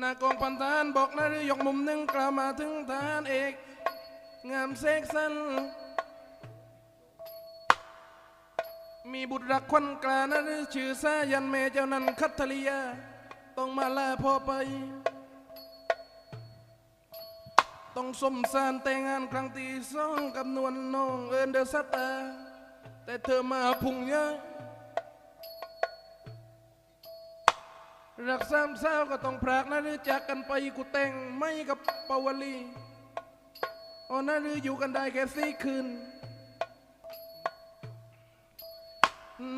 หน้ากองพันทหารบอกนะหรือยกมุมหนึ่งกล่าวมาถึงทารเอก งามเสกสรรมีบุตรรักควันกลานะหรือชื่อสายันเมเจ้านั้นคัทริยา ต้องมาลาพ่อไป ต้องสมสารแต่งงานครั้งที่สองกับนวลน้องเอินเดอร์สตาร์แต่เธอมาพุ่งเยอะ รักสามสาก็ต้องพรากนะหรือจากกันไปกูแต่งไม่กับปาวลีอ๋อนะหรืออยู่กันได้แค่สี่คืน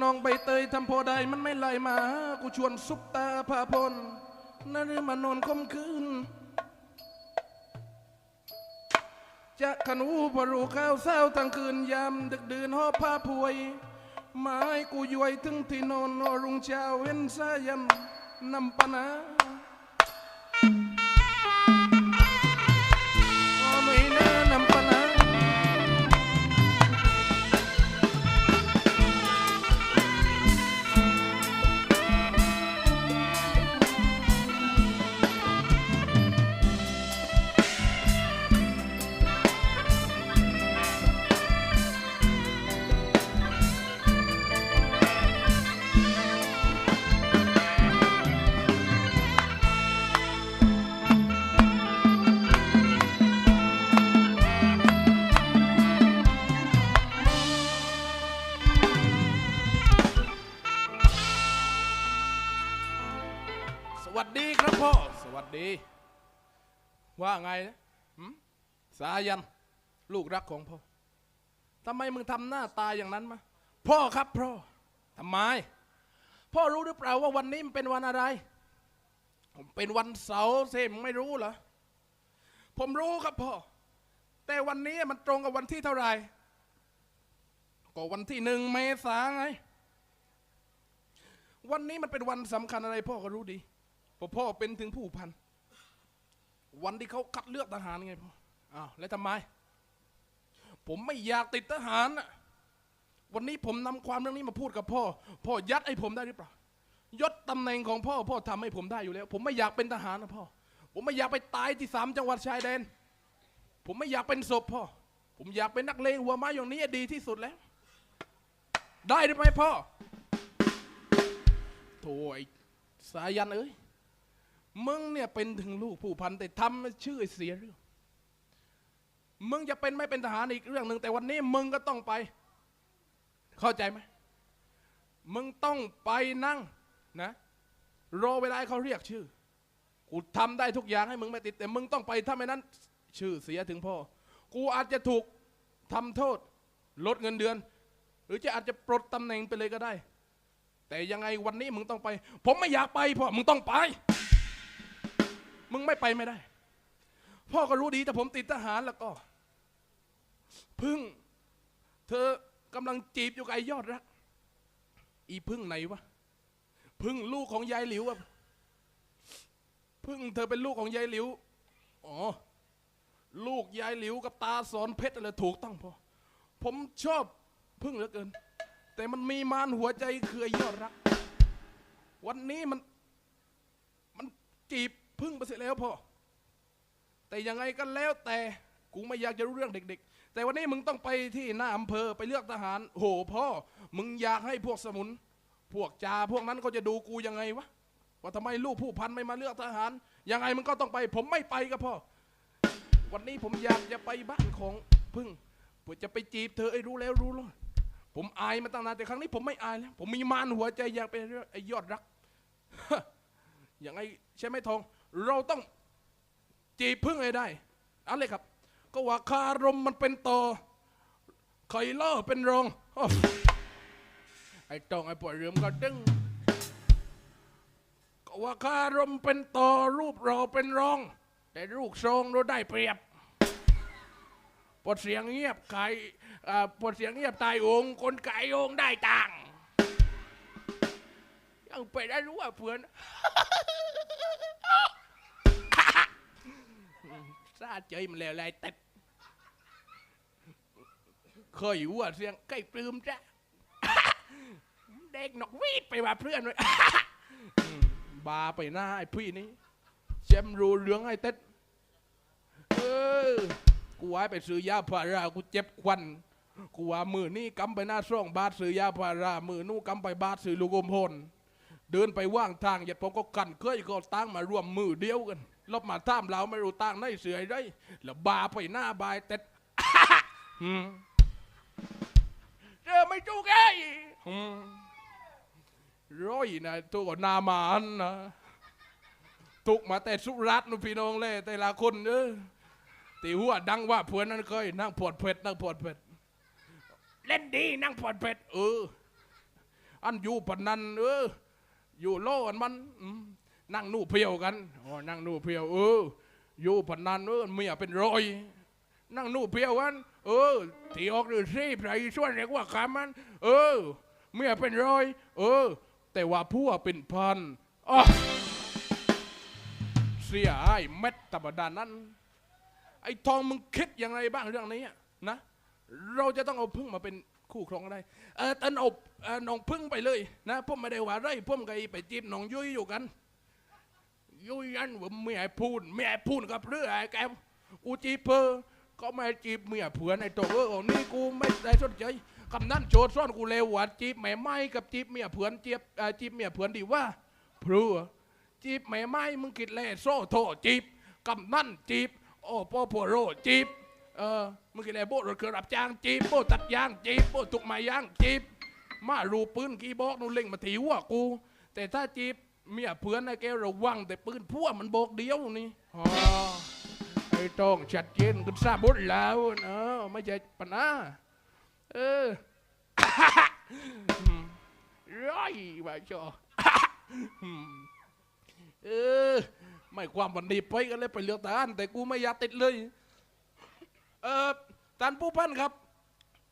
น้องใบเตยทำโพอไดมันไม่ไหลมา กูชวนซุปตาพาพลนะหรือมานอนคมคืนจะขนูพอรูข้าวเศร้าทั้งคืนยามดึกดื่นหอบผ้าพวยไม้กูย้วยถึงที่นอนอรุ่งเช้าเห็นสายัน น สายัน ลูกรักของพ่อทำไมมึงทำหน้าตาอย่างนั้นมาพ่อครับพ่อทำไม พ่อรู้หรือเปล่าว่าวันนี้มันเป็นวันอะไร ผมเป็นวันเสาร์เซมไม่รู้เหรอผมรู้ครับพ่อ แต่วันนี้มันตรงกับวันที่เท่าไหร่ก็วันที่หนึ่งเมษาไง วันนี้มันเป็นวันสำคัญอะไรพ่อก็รู้ดีเพราะพ่อเป็นถึงผู้พัน วันที่เขาคัดเลือกทหารไงพ่อ อ้าวแล้วทำไม ผมไม่อยากติดทหารน่ะวันนี้ผมนำความเรื่องนี้มาพูดกับพ่อ พ่อยัดให้ผมได้หรือเปล่ายศตำแหน่งของพ่อ พ่อทำให้ผมได้อยู่แล้ว ผมไม่อยากเป็นทหารนะพ่อ ผมไม่อยากไปตายที่สามจังหวัดชายแดน ผมไม่อยากเป็นศพพ่อ ผมอยากเป็นนักเลงหัวไม้อย่างนี้ดีที่สุดแล้ว ได้หรือไม่พ่อโถ่ไอ้สายันเอ้ย มึงเนี่ยเป็นถึงลูกผู้พันแต่ทำชื่อเสียเรื่อง มึงจะเป็นไม่เป็นทหารอีกเรื่องหนึ่งแต่วันนี้มึงก็ต้องไป เข้าใจไหมมึงต้องไปนั่งนะรอเวลาเขาเรียกชื่อกูทำได้ทุกอย่างให้มึงไม่ติด แต่มึงต้องไปถ้าไม่นั้น ชื่อเสียถึงพ่อ กูอาจจะถูกทำโทษ ลดเงินเดือน หรือจะอาจจะปลดตำแหน่งไปเลยก็ได้ แต่ยังไงวันนี้มึงต้องไป ผมไม่อยากไปพ่อมึงต้องไป มึงไม่ไปไม่ได้ พ่อก็รู้ดีแต่ผมติดทหารแล้วก็ พึ่ง เธอกำลังจีบอยู่กับไอ้ยอดรัก อีพึ่งไหนวะ พึ่งลูกของยายหลิวอะพึ่งเธอเป็นลูกของยายหลิว อ๋อ ลูกยายหลิวกับตาสอนเพชรอะไรถูกต้องพอ ผมชอบพึ่งเหลือเกิน แต่มันมีมารหัวใจคือไอ้ยอดรัก วันนี้มัน มันจีบพึ่งไปเสร็จแล้วพ่อแต่ยังไงก็แล้วแต่ กูไม่อยากจะรู้เรื่องเด็ก ๆ แต่วันนี้มึงต้องไปที่หน้าอำเภอไปเลือกทหาร โหพ่อ มึงอยากให้พวกสมุน พวกจาพวกนั้นเขาจะดูกูยังไงวะ ว่าทำไมลูกผู้พันไม่มาเลือกทหาร ยังไงมึงก็ต้องไป ผมไม่ไปกับพ่อ วันนี้ผมอยากจะไปบ้านของพึ่งเพื่อจะไปจีบเธอไอ้รู้แล้วรู้แล้วผมอายมาตั้งนานแต่ครั้งนี้ผมไม่อายแล้ว ผมมีมารหัวใจอยากเป็นไอ้ยอดรักอย่างไงใช่ไหมทอง เราต้องจีบพึ่งให้ได้อะไรครับ ก็ว่าคารมมันเป็นต่อไข่ล่อเป็นรองไอ้ตองไอ้ปวดเรืมก็ดึงก็ว่าคารมเป็นต่อรูปรอเป็นรอง แต่ลูกทรงเราได้เปรียบปวดเสียงเงียบไก่ปวดเสียงเงียบตายองค์คนไก่องได้ตังยังไปได้รู้ว่าเพื่อน ใกล้ปลื้มจ้ะเด็กนกวีดไปว่าเพื่อนเลยบาไปหน้าไอ้พี่นี้แชมรู้เรื่องไอ้เต็ดเออกูไว้ไปซื้อยาพารากูเจ็บควันกูว่ามือนี่กำไปหน้าช่องบาทซื้อยาพารามือนู่กำไปบาทซื้อลูกอมพลเดินไปว่างทางหยัดผมก็กันเคยก็ตั้งมารวมมือเดียวกัน ลบมาท่ามเราไม่รู้ตั้งในเสือยได้แล้วบาไปหน้าบายเต็ดเจอไม่จูกไอ้หืมร้อยนะตัวก็นามาอันนะตุกมาแต่สุรัตน์นุพี่น้องเลยแต่ละคนเออตีหัวดังว่าเพื่อนนั้นเคยนั่งปวดเผ็ดนั่งปวดเผ็ดเล่นดีนั่งปวดเผ็ดเอออันอยู่ปนนันเอออยู่โลกันมันอ นั่งนู่เพียวกันอ๋อนั่งนู่เพียวเอออยู่ปนนันเออเมียเป็นร้อยนั่งนู่เพียวกันเออที่ออกหรือซีไพรส่วนเรียกว่าคำมัน เออ เมียเป็นร้อย เออ แต่ว่าผัวเป็นพันอ๋อเสียไอ้เม็ดธรรมดานั้น ไอ้ทองมึงคิดย่างไรบ้างเรื่องนี้นะเราจะต้องเอาพึ่งมาเป็นคู่ครองได้ เออตันอบเออน้องพึ่งไปเลยนะผมไม่ได้ว่าไรผมกับไอ้ไปจีบน้องยุ้ยอยู่กัน ยุยันว่าไม่ให้พูดไม่ให้พูดกับเรื่องไอ้แกวกูจีเพอก็ไม่จีบเมียเผื่อในตัวเออนี่กูไม่ได้สนใจคำนั้นโจทย์ซ่อนกูเลวหวานจีบแม่ไม้กับจีบเมียเผื่อนจีบจีบเมียเผื่อนดีว่าเพรัวจีบแม่ไม้มึงคิดแล่โซ่โทจีบคำนั้นจีบโอ้พ่อผัวโรจีบเออมึงคิดแล่โบรถเครือรับจ้างจีบโบตัดยางจีบโบตุกไม้ยางจีบมารูปืนกีบอกนู่นเล่งมาถีหัวกู แต่ถ้าจีบ เมียเพื่อนไอ้แกระวังแต่ปืนพวกมันโบกเดียวนี่อ๋อไอ้ต้องชัดเจนกันทราบหมดแล้วเออไม่ใช่ปัญหาเออร้อยว่าจออืมเออไม่ความวันนี้ไปกันเลยไปเลือกทหารแต่กูไม่อยากติดเลย เออท่านผู้พันครับ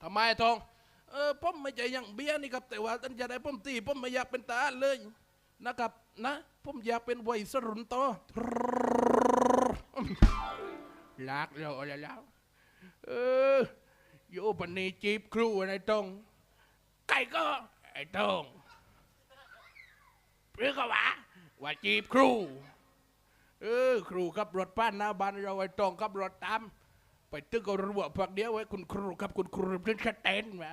ทำไมทอง เออผมไม่ใช่อยังเบี้ยนี่ครับ แต่ว่าท่านจะได้ผมตีผมไม่อยากเป็นทหารเลย นะครับนะผมอยากเป็นวัยรุ่นต่อลากเราอะไรแล้วเออโยปันนีจีบครูอะไรตรงไก่ก็ไอ้ตรงหรือก็ว่าว่าจีบครูเออครูขับรถผ่านหน้าบ้านเราไอ้ตรงขับรถตามไปตึกก็รัวพักเดียวไว้คุณครูครับคุณครูเพื่อนชัดเต้นมา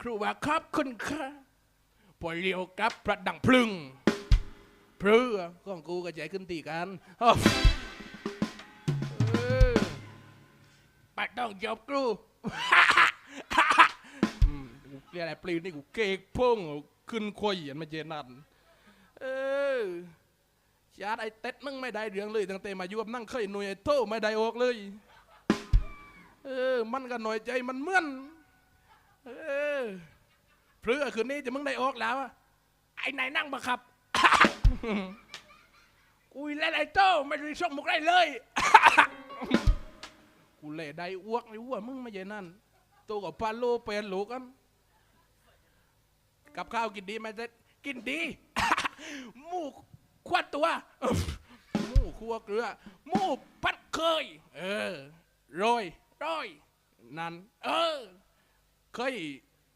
ครูว่าครับคุณค่ะพอเลี้ยวกลับพระดังพลึงเพลือของกูก็ใจขึ้นตีกันปัดต้องจบครูอืมกูเรียกอะไรปลีนนี่กูเกกพุ่งขึ้นคอยอันมาเจนันเออชาร์จไอ้เต็ดมึงไม่ได้เรื่องเลยตั้งแต่มาอยู่กับนั่งเคยหน่วยไอ้โตไม่ได้ออกเลยเออมันก็หน่อยใจมันเมื่อนเออ เพื่อคืนนี้จะมึงได้ออกแล้วอะไอ้ไหนนั่งบังคับกูเล่นไอ้โตไม่ได้ส่งมุกได้เลยกูเล่ได้อ้วกไอ้อ้วมึงไม่ใช่นั่นโตกับพาโลเป็นหลูกกันกับข้าวกินดีไหมเต็ดกินดีหมูควัดตัวหมูคั่วเกลือหมูพัดเคย เออโรยโร้อยนั่นเออเคย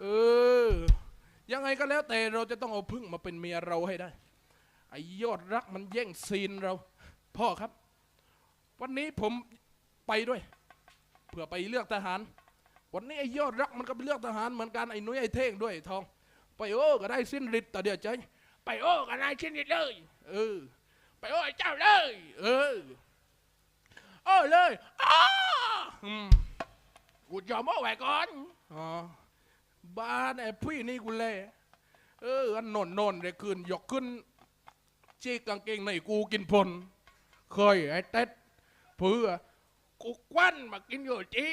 เออ ยังไงก็แล้วแต่เราจะต้องเอาพึ่งมาเป็นเมียเราให้ได้ไอ้ยอดรักมันแย่งซีนเรา พ่อครับ วันนี้ผมไปด้วยเพื่อไปเลือกทหาร วันนี้ไอ้ยอดรักมันก็ไปเลือกทหารเหมือนกันไอ้นุ้ยไอ้เท่งด้วยทอง ไปโอ้ก็ได้สิ้นฤทธิ์แต่เดียวใจไปโอ้ก็ได้สิ้นฤทธิ์เลย เออ ไปโอ้ไอ้เจ้าเลย เออโอ้เลยอ้าอืมกูยอมโอ้ไว้ก่อนอ๋อ บ้านไอ้พี่นี่กูเลยเอออันนนนนเลยคืนยกขึ้นชีกางเกงในกูกินพลเคยไอ้เต็ดเพื่อกูควันมากินโยจี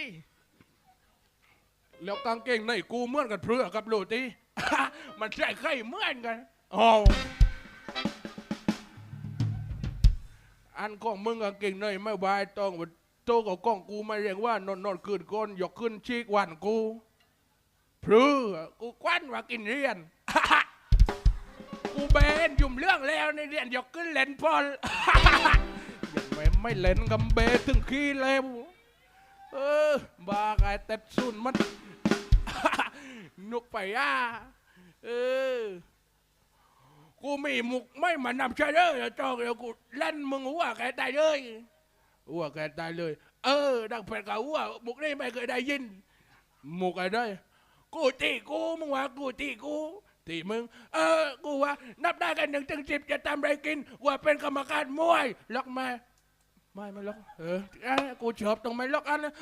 แล้วกางเกงในกูเหมือนกันเพื่อกับโรตีมันใช่ไข่เหมือนกันอ๋ออันของมึงกางเกงในไม่บายต้องโตกับกล้องกูไม่เรียกว่านอนนอนขึ้นก้นยกขึ้นชีกวันกู พรือกูควันว่ากินเรียน กูเบนยุ่มเรื่องแล้วในเรียนยกขึ้นเล่นพอลยังไม่ไม่เล่นกับเบถึงขี้เล็วเออบาไกายแต่สุนมัน นุกไปอะเออ กูมีมุกไม่มานำเชเดอร์จอกเดี๋ยวกูเล่นมึงหัวแกตายเลยหัวแกตายเลย เออ ดังแผ่นกับหัวมุกนี่ไม่เคยได้ยิน มุกอะไร กูตีกูมึงว่ากูตีกูตีมึง เออ กูว่า นับได้กันหนึ่งถึงสิบจะทำอะไรกินว่าเป็นกรรมการมวยล็อกมาไม่ไม่ล็อกเออเอ้กูชอบตรงไม่ล็อกอันนะ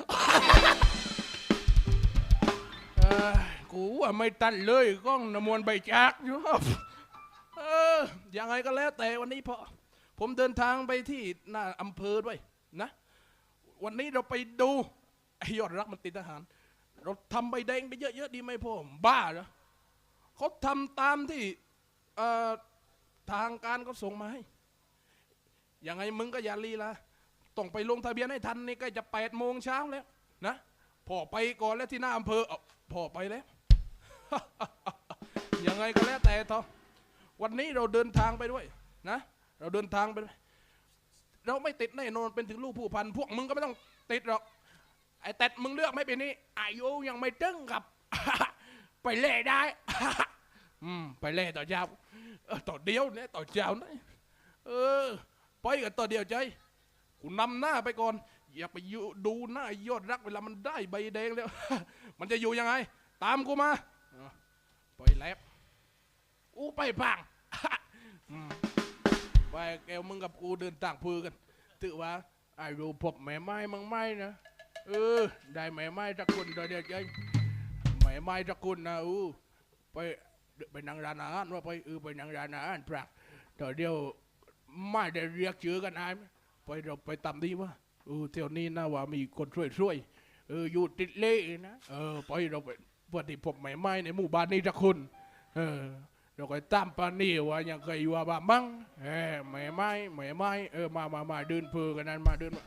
กูว่าไม่ตันเลยกล้องนำมวลใบจากอยู่เออยังไงก็แล้วแต่วันนี้พอผมเดินทางไปที่หน้าอำเภอด้วยนะ วันนี้เราไปดูไอ้ยอดรักมันติดทหาร เราทำใบแดงไปเยอะๆดีไหมพ่อบ้าเหรอเขาทำตามที่ทางการก็ส่งมาให้ยังไงมึงก็อย่าลีละต้องไปลงทะเบียนให้ทันนี่ใก็จะแปดโมงเช้าแล้วนะพ่อไปก่อนแล้วที่หน้าอำเภอพ่อไปแล้วยังไงก็แล้วแต่ทอวันนี้เราเดินทางไปด้วยนะเราเดินทางไป เราไม่ติดแน่นอนเป็นถึงลูกผู้พันพวกมึงก็ไม่ต้องติดหรอก ไอ้แต่มึงเลือกไม่เป็นนี้อายุยังไม่ตึงกับ ไปเล่ได้ อืมไปเล่ต่อเจ้าต่อเดียวเนี่ยต่อเจ้านะเออไปกันต่อเดียวใจกูนำหน้าไปก่อน อย่าไปอยู่ดูหน้ายอดรักเวลามันได้ใบแดงแล้ว มันจะอยู่ยังไง ตามกูมาไปแล้วกูไปพังไปแกวมึงกับกูเดินต่างพือกันถือว่าไอ้รูพบแม่ไม้มังไม้นะ เออ ได้แม่ไม้จักคนเดียวใจแม่ไม้จักคนนะอู้ไปไปนั่งร้านอาหารว่าไปเออไปนั่งร้านอาหารปรักแต่เดียวไม่ได้เรียกชื่อกันอายไหมไปเราไปตำดีว่าเออเที่ยวนี้นะว่ามีคนช่วยช่วยเอออยู่ติดเล่นะเออไปเราไปปฏิพบแม่ไม้ในหมู่บ้านนี้จักคนเออเราก็ตามปานี่ว่ายังเคยว่าบ้ามั้งเออไม่ไม่ไม่ไม่เออมามามาเดินเพอกันนั้นมาเดินมา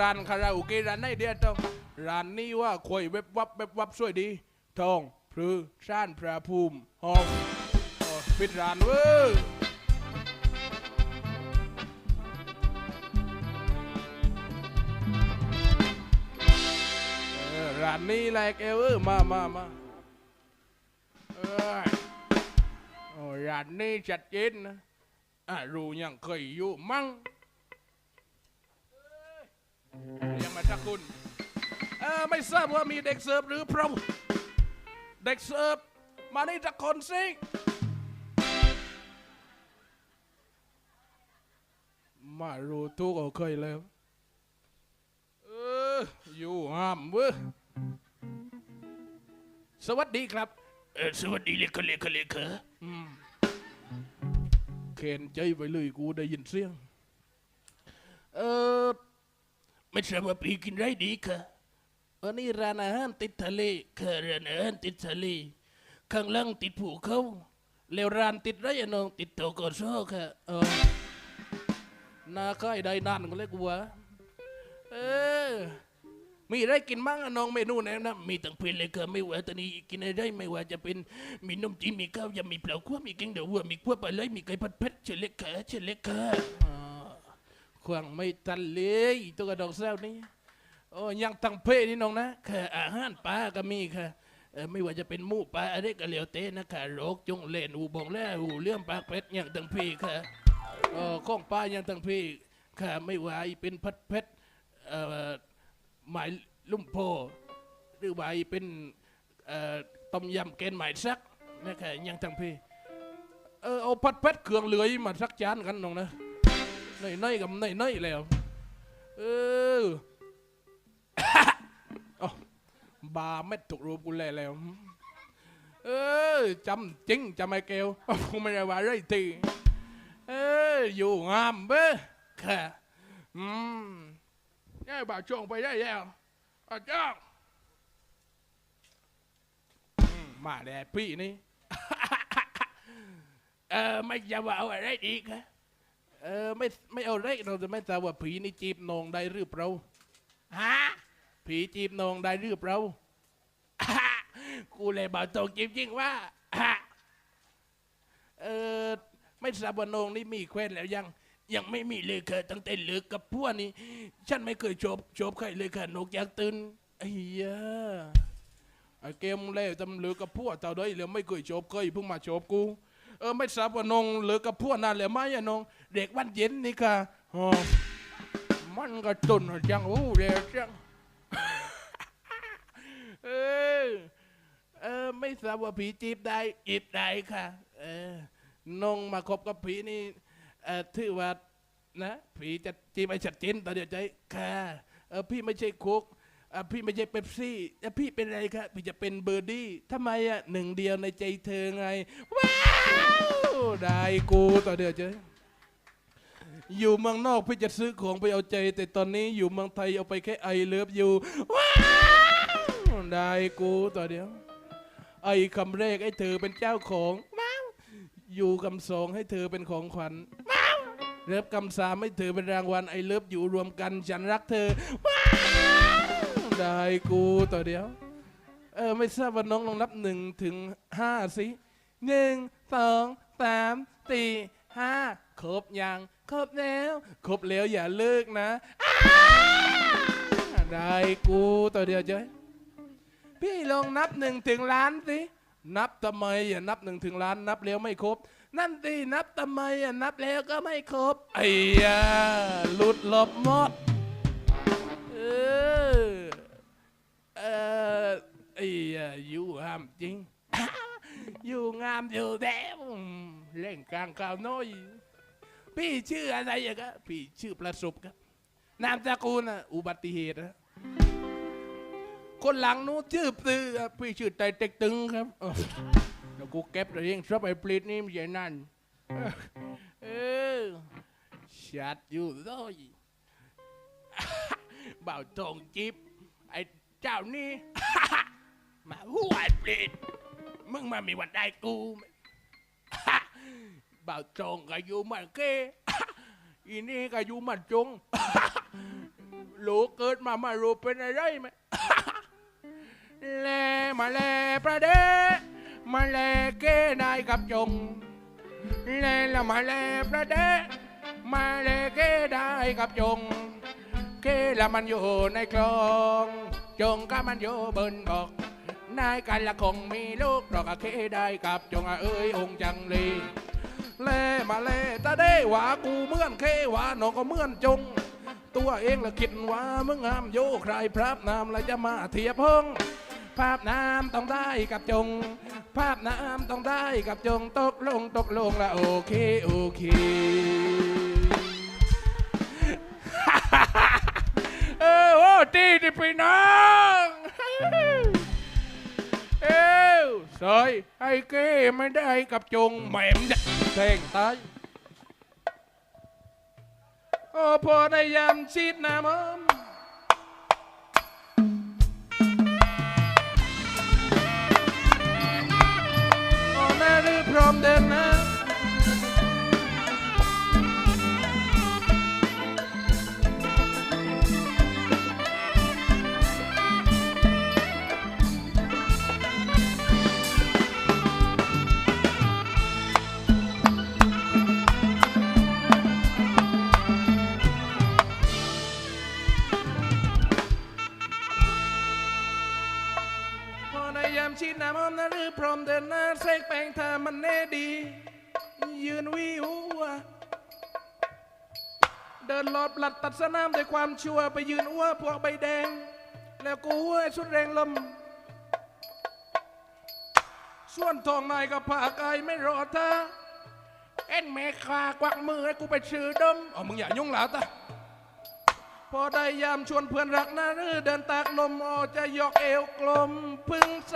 ร้านคาราโอเกะร้านไหนเดียวต้องร้านนี้ว่าคอยเว็บวับเว็บวับสวยดีทองพลือซ่านพระภูมิหอมปิดร้านเว้ยเอร้านนี้แหลกเออมามามาเอยโอ้ร้านนี้ชัดเจนนะรู้ยังเคยอยู่มั่ง ยเรียกมาจากคุณเออไม่ทราบว่ามีเด็กเสิร์ฟหรือเปล่าเด็กเสิร์ฟมานี่จากคนสิมารู้ทุกเอาเคยแล้วเอออยู่ห้ามเว้ยสวัสดีครับเออสวัสดีเลขาเลขาเลขาอืมเข็นใจไปเลยกูได้ยินเสียงเออ ไม่ทราบว่าปีกินไรดีค่ะวันนี้ร้านอาหารติดทะเลค่ะร้านอาหารติดทะเลข้างล่างติดภูเขาแล้วร้านติดไรอะน้องติดโตกอซอค่ะเออนาค่ายได้นานก็เลยกูวเออมีอะไรกินบ้างอะน้องเมนูแนะนำมีตั้งเพลเลยค่ะไม่ว่าตอนนี้กินอะไรไม่ว่าจะเป็นมีนมจีนมีข้าวยำมีเปล่าคั่วมีแกงเดี๋ยววัวมีคั่วปลาไหลมีไก่ผัดเผ็ดเชญเล็กค่ะเชญเล็กค่ะ ขวางไม่ทันเลยตัวกระดอกแซวนี่โอ้ยังตังเพนี่น้องนะค่ะอาหารปลาก็มีค่ะไม่ว่าจะเป็นหมูปลาอะไรก็เหลียวเต้นะคะโรกจงเล่นอูบองแล้วอูเลื่อมปากเป็ดอย่างตั้งเพค่ะเออข้องป้ายังตังเพค่ะไม่ว่าเป็นผัดเผ็ดเอ่อหมายลุ่มโพหรือว่าเป็นเอ่อต้มยำแกนหมายซักนะคะยังทั้งพี่เออเอาพัดเพชรเครื่องเหลือยมาสักจานกันน้องนะ ในในๆกับในในๆแล้วเออเอาบาเม็ดถูกรูปกูแล้วแล้ว เออจำจริงจำไอ้เกลกูไม่ได้ว่าไรทีเอออยู่งามเบ้อค่ะอืมนี่บาช่วงไปได้แล้วอาจารย์มาแล้วพี่นี่ เออไม่จะว่าเอาอะไรอีกฮะ เออไม่ไม่เอาเล็กเราจะไม่ทราบว่าผีนี่จีบนองได้หรือเปล่าฮะผีจีบนองได้หรือเปล่ากูเลยบอกตรงจริงๆว่าเออไม่ทราบว่านองนี่มีแควนแล้วยัง ยังไม่มีเลยค่ะตั้งแต่เลิกกับพวกนี้ ฉันไม่เคยชอบชอบใครเลยค่ะนกอยากตื่นไอ้เหี้ยไอ้เกมเล่จำเหลือกับพวกเจ้าได้แล้วไม่เคยจบเคยเพิ่งมาจบกู เออไม่ทราบว่านงหลือกับพวกนั่นแหละไหมอะนงเด็กวันเย็นนี่ค่ะอ๋อมันก็ตุนจังโอ้เด็กจังเออเออไม่ทราบว่าผีจีบได้จีบได้ค่ะ เออนงมาคบกับผีนี่เออถือว่านะผีจะจีบไอ้ชัดเจนตอนเดียวใจค่ะเออพี่ไม่ใช่คุกเออพี่ไม่ใช่เป๊ปซี่แล้วพี่เป็นอะไรครับพี่จะเป็นเบอร์ดี้ทำไมอะหนึ่งเดียวในใจเธอไงว้า ได้กูต่อเดียวเจออยู่เมืองนอกพี่จะซื้อของไปเอาใจ แต่ตอนนี้อยู่เมืองไทยเอาไปแค่ไอเลิฟอยู่ว้าวได้กูต่อเดียว ไอคำแรกให้เธอเป็นเจ้าของว้าวอยู่คำสองให้เธอเป็นของขวัญว้าวเลิฟคำสามให้เธอเป็นรางวัลไอเลิฟอยู่รวมกันฉันรักเธอว้าวได้กูต่อเดียว เออไม่ทราบว่าน้องลองนับหนึ่งถึงห้าสิ หนึ่งสองสามสี่ห้าครบยังครบแล้ว ครบแล้วอย่าเลิกนะอ้าได้กูต่อเดียวเจ้ยพี่ลองนับหนึ่งถึงล้านสินับทำไมอย่านับหนึ่งถึงล้านนับแล้วไม่ครบ นั่นสินับทำไมอะนับแล้วก็ไม่ครบไอ้ยาหลุดหลบหมดเออเออไอ้ยาอยู่ห้ามจริง อยู่งามอยู่แล้วเล่นกลางข่าวน้อย พี่ชื่ออะไรอะครับพี่ชื่อประสบครับ นามสกุลอะอุบัติเหตุนะคนหลังนู้นชื่อตือครับพี่ชื่อไตเต็กตึงครับแล้วกูเก็บตัวเองชอบไอ้ปลิดนี่ไม่ใช่นั่นเออชัดอยู่เลยบ่าวตรงจิบไอ้เจ้านี่ มาหัวปลิด มึงมามีวันได้กูบ่าวตรงก็อยู่มันเกอีนี่ก็อยู่มันจงลูกเกิดมามารู้เป็นอะไรไหมแลมาแลประเดมาแลเกนายกับจงแลละมาแลประเดมาแลเก้ได้กับจง เกละมันอยู่ในคลอง จงก็มันอยู่บนบอก นายกันละคงมีลูกดอกอะเคได้กับจงอะเอ้ยองค์จังลีเล่มาเล่ตาเด้หว่ากูเมื่อนเคหวาน้องก็เมื่อนจง ตัวเองละคิดว่ามึงงามโยใครพรับนามล้วจะมาเทียบพงภาพน้ำต้องได้กับจง ภาพน้ำต้องได้กับจงตกลงตกลงละโอเคโอเคเออโอ้ตีดิพี่น้อง วซอยไอ้เก้ไม่ได้กับจงแหม่มจะแทงตายโอ้พอได้ยามชีดน้ำอมโอ้แม่รื้อพร้อมเดินนะ มเดินหน้าเสกแปลงทามันแน่ดี ยืนวิวเดินหลอบหลัดตัดสนามด้วยความชั่วไปยืนอ้วพวกใบแดง แล้วกูอ้วสุดแรงลมส่วนทองนายก็ผากายไม่รอเธอเอ็นเมคากวักมือให้กูไปชื่อดมอ๋อมึงอย่ายุ่งหลาตาพอได้ยามชวนเพื่อนรักนารือเดินตากลมออจะยกเอวกลมพึ่งแซ